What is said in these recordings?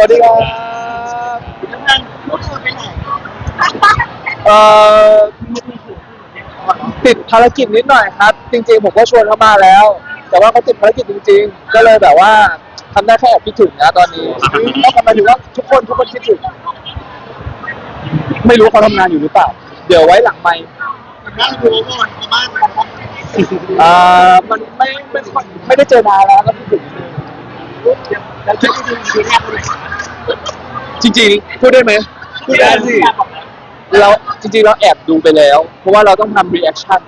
สวัสดีครับแล้วงานพวกเธอไปไหนเอ่อติดภารกิจนิดหน่อยครับ จริง ๆ ผมก็ชวนเขามาแล้ว แต่ว่าเขาติดภารกิจจริง ๆ ก็เลยแบบว่าทำได้แค่แอบคิดถึงนะตอนนี้แล้วทำไมถึงว่าทุกคนทุกคนคิดถึงไม่รู้เขาทำงานอยู่หรือเปล่า เดี๋ยวไว้หลังไมค์นั่งดูก่อนประมาณอ่ามันไม่ไม่ค่อยไม่ได้เจอนานแล้วก็คิดถึง แล้วจะไปดูทีแรกเลยจริงๆ พูดได้ไหมพูดได้สิเราจริงๆเราแอบดูไปแล้ว เพราะว่าเราต้องทำรีแอคชั่น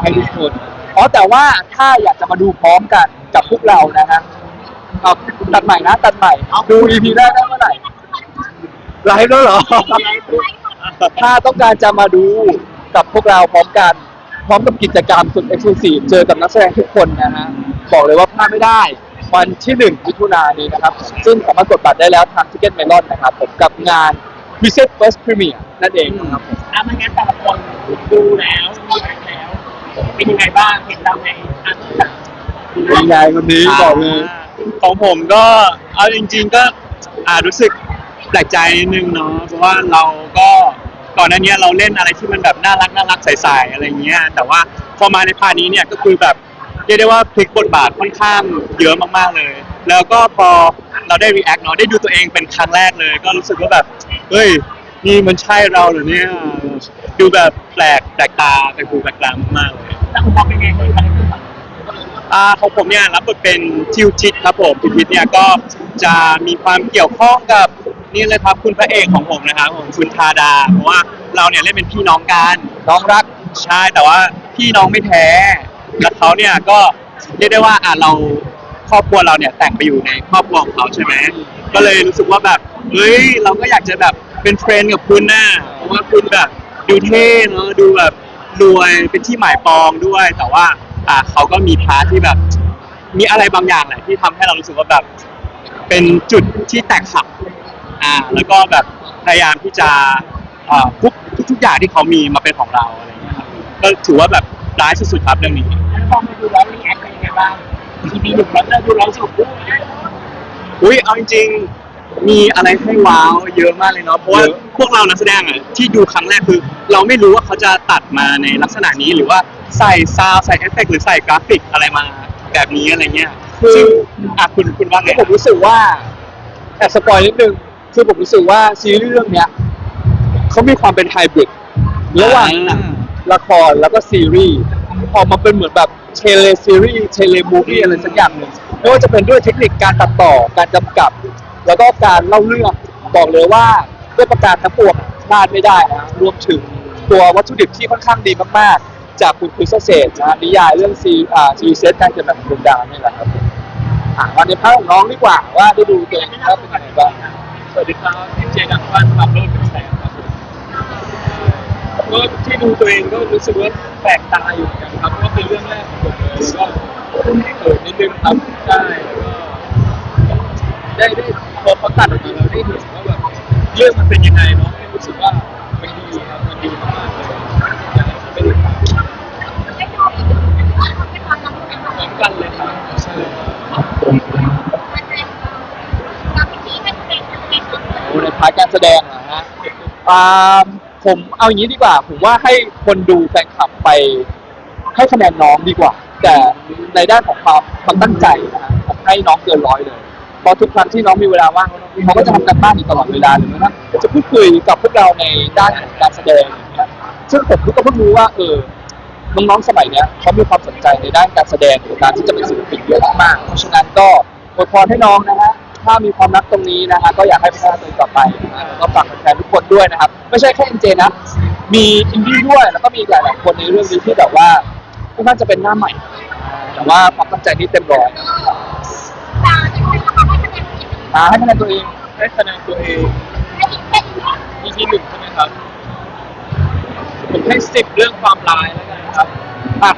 ให้ทุกคนอ๋อแต่ว่าถ้าอยากจะมาดูพร้อมกันกับพวกเรานะฮะเอาตัดใหม่นะตัดใหม่ดู EP แรกได้เมื่อไหร่ไลฟ์แล้วเหรอ ถ้าต้องการจะมาดูกับพวกเราพร้อมกัน พร้อมกับกิจกรรมสุดเอ็กซ์คลูซีฟเจอกับนักแสดงทุกคนนะฮะ บอกเลยว่าพลาดไม่ได้ วันที่หนึ่งมิถุนายนนี้นะครับ ซึ่งสามารถกดบัตรได้แล้วทาง Ticket Melon นะครับผมกับงาน Visit First Premier นั่นเองครับผมอะไม่งั้นแต่ละคนดูแล้วมีแล้ว เป็นยังไงบ้างเห็นเราในอันต่างเป็นไงวันนี้บอกเลยของผมก็เอาจริง ๆก็อ่ารู้สึกแปลกใจนิดนึงเนาะเพราะว่าเราก็ก่อนหน้านี้เราเล่นอะไรที่มันแบบน่ารักน่ารักใสๆอะไรเงี้ย แต่ว่าพอมาในพาร์ทนี้เนี่ยก็คือแบบ เรียกได้ว่าพลิกบทบาทค่อนข้างเยอะมากๆเลย แล้วก็พอเราได้รีแอคเนาะได้ดูตัวเองเป็นครั้งแรกเลย ก็รู้สึกว่าแบบเฮ้ยนี่มันใช่เราเหรอเนี่ยดูแบบแปลกแปลกตาแปลกหูแปลกตามากๆเลยๆแล้วคุณมองเป็นไงในคาแรคเตอร์ฝั่งอ่าของผมเนี่ยรับบทเป็นทิวทิศครับผมทิวทิศเนี่ยก็จะมีความเกี่ยวข้องกับนี่เลยครับคุณพระเอกของผมนะครับผมคุณธาดาเพราะว่าเราเนี่ยเล่นเป็นพี่น้องกันน้องรักใช่แต่ว่าพี่น้องไม่แท้ แล้วเขาเนี่ยก็เรียกได้ว่าอ่าเราครอบครัวเราเนี่ยแต่งไปอยู่ในครอบครัวของเขาใช่ไหมก็เลยรู้สึกว่าแบบเฮ้ยเราก็อยากจะแบบเป็นเฟรนด์กับคุณน่ะเพราะว่าคุณแบบดูเท่เนอะดูแบบรวยเป็นที่หมายปองด้วย แต่ว่าอ่าเขาก็มีพาร์ทที่แบบ มีอะไรบางอย่างแหละที่ทำให้เรารู้สึกว่าแบบ เป็นจุดที่แตกหักอ่า แล้วก็แบบพยายามที่จะอ่าทุกทุกๆอย่างที่เขามีมาเป็นของเราอะไรอย่างเงี้ยครับก็ถือว่าแบบร้ายสุดๆครับเรื่องนี้ แล้วพอมาดูแล้วรีแอคเป็นยังไงบ้าง EP หนึ่งแล้วเราดูแล้วสุดด้วยอุ้ยเอาจริงๆมีอะไรให้ว้าวเยอะมากเลยเนาะเพราะว่าเยอะพวกเรานักแสดงอะที่ดูครั้งแรกคือ เราไม่รู้ว่าเขาจะตัดมาในลักษณะนี้หรือว่าใส่ซาวด์ใส่เอฟเฟกต์หรือใส่กราฟิกอะไรมาแบบนี้อะไรเงี้ยคือซึ่งอะคุณคุณว่าไงผมรู้สึกว่าแอบสปอยนิดนึงคือผมรู้สึกว่าซีรีส์เรื่องเนี้ยเขามีความเป็นไฮบริดระหว่างหนังละครแล้วก็ซีรีส์ออกมาเป็นเหมือนแบบ เทเลซีรีส์เทเลมูฟี่อะไรสักอย่างหนึ่งไม่ว่าจะเป็นด้วยเทคนิคการตัดต่อการกำกับ แล้วก็การเล่าเรื่องบอกเลยว่าด้วยประการทั้งปวงพลาดไม่ได้นะรวมถึงตัววัตถุดิบที่ค่อนข้างดีมากๆ จากคุณคริสเซตนะนิยายเรื่องซีอ่าซีเซตการเกิดแบบดวงดาวนี่แหละครับอะมาในภาของน้องดีกว่าว่าได้ดูตัวเองแล้วเป็นยังไงบ้างสวัสดีครับพี่เจนักบ้านปรับโลดเป็นแสงครับก็ที่ดูตัวเองก็รู้สึกว่าแปลกตาอยู่เหมือนกันครับ เพราะว่าเป็นเรื่องแรกของผมเลยก็เขินนิดนึงครับใช่แล้วก็ได้ได้พอเขาตัดออกมาเราได้เห็นว่าแบบเรื่องมันเป็นยังไงเนาะให้รู้สึกว่ามันดีครับมันดีมากๆเลยอยากให้ทุกคนไปดูพร้อมกันเลยครับใช่ครับโอ้ในพาร์ทการแสดงเหรอฮะอ่าผมเอาอย่างนี้ดีกว่า ผมว่าให้คนดูแฟนคลับไป ให้คะแนนน้องดีกว่า แต่ในด้านของความความตั้งใจนะฮะผมให้น้องเกินร้อยเลยเพราะทุกครั้งที่น้องมีเวลาว่างเขาก็จะทำการบ้านอยู่ตลอดเวลาเลยนะจะพูดคุยกับพวกเราในด้านของการแสดงอย่างเงี้ยซึ่งผมก็เพิ่งรู้ว่าเออน้องๆสมัยเนี้ยเขามีความสนใจในด้านการแสดงหรือการที่จะเป็นศิลปินเยอะมากๆเพราะฉะนั้นก็อวยพรให้น้องนะฮะถ้ามีความรักตรงนี้นะฮะก็อยากให้พัฒนาตัวเองต่อไปนะฮะแล้วก็ฝากแฟนๆทุกคนด้วยนะครับ ไม่ใช่แค่เอ็นเจนะ มีอินดี้ด้วยแล้วก็มีหลายๆคนในเรื่องนี้ที่แบบว่า ค่อนข้างจะเป็นหน้าใหม่ แต่ว่าความตั้งใจนี่เต็มร้อยอ่าให้คะแนนตัวเองให้คะแนนตัวเอง EP หนึ่งใช่ไหมครับ ผมให้สิบเรื่องความร้ายแล้วกันครับอะ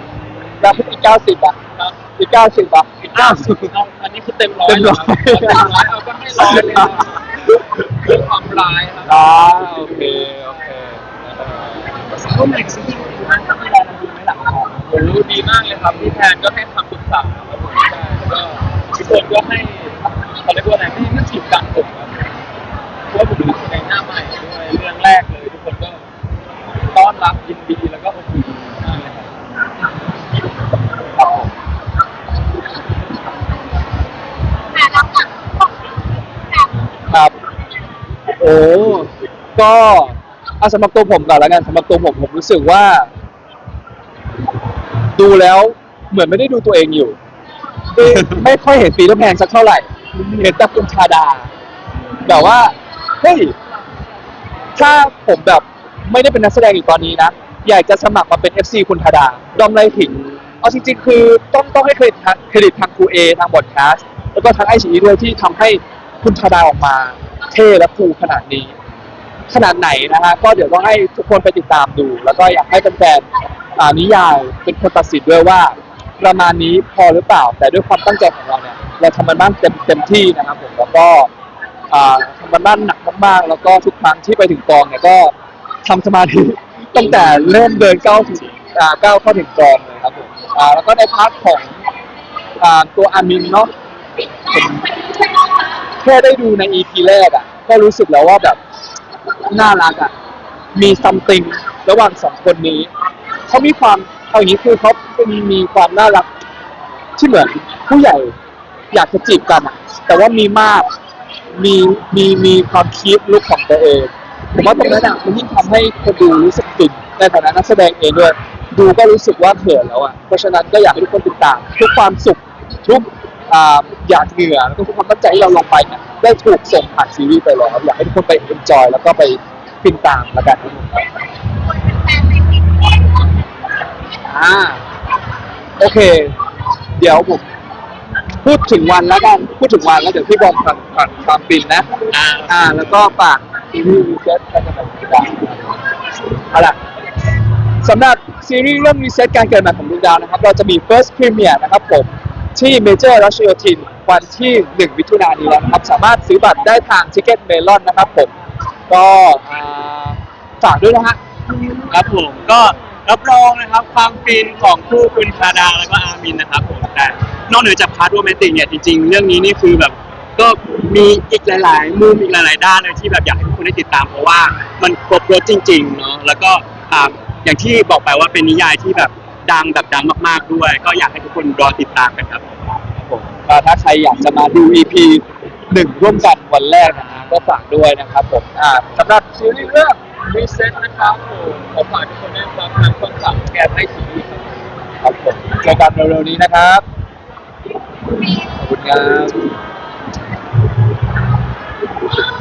แล้วอีกเก้าสิบอะครับอีกเก้าสิบอะอีกเก้าสิบเอาอันนี้คือเต็มร้อยเต็มร้อยเต็มร้อยเอาก็ให้ร้อยเลยครับเรื่องความร้ายครับอ่าโอเค โอเคร่วมงานซีรีส์ดูมันทำให้เรา ผมรู้ดีมากเลยครับพี่แทนก็ให้คำปรึกษาครับผมก็ทุกคนก็ให้เขาเรียกว่าอะไรให้ไม่ฉีดกันผมครับเพราะว่ผมเป็นแสดงหน้าใหม่ด้วยเรื่องแรกเลยทุกคนก็ต้อนรับยินดีแล้วก็โอเคครับ โอ้ ก็อาสำหรับตัวผมก่อนแล้วกันสำหรับตัวผมผมรู้สึกว่า ดูแล้วเหมือนไม่ได้ดูตัวเองอยู่ ไม่ไม่ค่อยเห็นปีเตอร์แพนสักเท่าไหร่ เห็นแต่คุณชาดา แบบว่าเฮ้ยถ้าผมแบบไม่ได้เป็นนักแสดงอยู่ตอนนี้นะ อยากจะสมัครมาเป็น FC คุณธาดา ดอมไรผิง เอาจริงๆ คือต้องต้องให้เครดิตทางเครดิตทางครูเอทางบอดแคสต์แล้วก็ทางไอชีด้วยที่ทำให้คุณธาดาออกมา เท่และคูลขนาดนี้ ขนาดไหนนะฮะ ก็เดี๋ยวต้องให้ทุกคนไปติดตามดู แล้วก็อยากให้แฟนๆ นิยายเป็นคนตัดสินด้วยว่า ประมาณนี้พอหรือเปล่า แต่ด้วยความตั้งใจของเราเนี่ยเราทำมันบ้านเต็มเต็มที่นะครับผมแล้วก็ทำมันบ้านหนักมากๆแล้วก็ทุกครั้งที่ไปถึงกองเนี่ยก็ทำสมาธิตั้งแต่เริ่มเดินก้าวถึงก้าวเข้าถึงกองเลยครับผมแล้วก็ในพาร์ทของอตัวอามินเนาะแค่ได้ดูใน EP แรกอะก็รู้สึกแล้วว่าแบบน่ารักอะมีซัมติงระหว่างสองคนนี้ เขามีความเอาอย่างนี้คือเขาเป็นมีความน่ารักที่เหมือนผู้ใหญ่อยากจะจีบกันอะแต่ว่ามีมากมีมีมีความคิดลุกของตัวเองผมว่าตรงนั้นอะมันยิ่งทำให้คนดูรู้สึกฟินในฐานะนักแสดงเองด้วยดูก็รู้สึกว่าเขินแล้วอะเพราะฉะนั้นก็อยากให้ทุกคนติดตามทุกความสุขทุกอ่าหยาดเหงื่อแล้วก็ทุกความตั้งใจที่เราลงไปเนี่ยได้ถูกส่งผ่านซีรีส์ไปแล้วอยากให้ทุกคนไปเอ็นจอยแล้วก็ไปฟินตามแล้วกัน อ่าโอเค เดี๋ยวผมพูดถึงวันแล้วกันพูดถึงวันแล้วเดี๋ยวพี่บอมผ่านผ่านความฟินนะ อ่าอ่า แล้วก็ฝากซีรีส์รีเซ็ตกันกันติดตามเอาล่ะสำหรับซีรีส์เรื่องรีเซ็ตการเกิดใหม่ของดวงดาวนะครับ เราจะมี first premiere นะครับผมที่เมเจอร์รัชโยธินวันที่ 1 มิถุนายนนี้แล้วนะครับ สามารถซื้อบัตรได้ทาง Ticket Melon นะครับผม ก็อ่าฝากด้วยนะฮะ ครับผมก็ รับรองนะครับความฟินของคู่คุณธาดาแล้วก็อามินนะครับผมแต่นอกเหนือจากพาร์ทโรแมนติกเนี่ยจริงๆ เรื่องนี้นี่คือแบบก็มีอีกหลาย ๆ มุมอีกหลาย ๆ ด้านเลยที่แบบอยากให้ทุกคนได้ติดตามเพราะว่ามันครบรถจริงๆเนาะแล้วก็อ่าอย่างที่บอกไปว่าเป็นนิยายที่แบบดังแบบดังมากๆด้วย ก็อยากให้ทุกคนรอติดตามกันครับผมก็ถ้าใครอยากจะมาดู EP หนึ่งร่วมกันวันแรกนะฮะก็ฝากด้วยนะครับผมอ่าสำหรับซีรีส์เรื่อง รีเซ็ตนะครับผมขอฝากทุกคนด้วยครับทางคนสั่แก้ให้สีครับผมเจอกันเร็วๆนี้นะครับขอบคุณครับ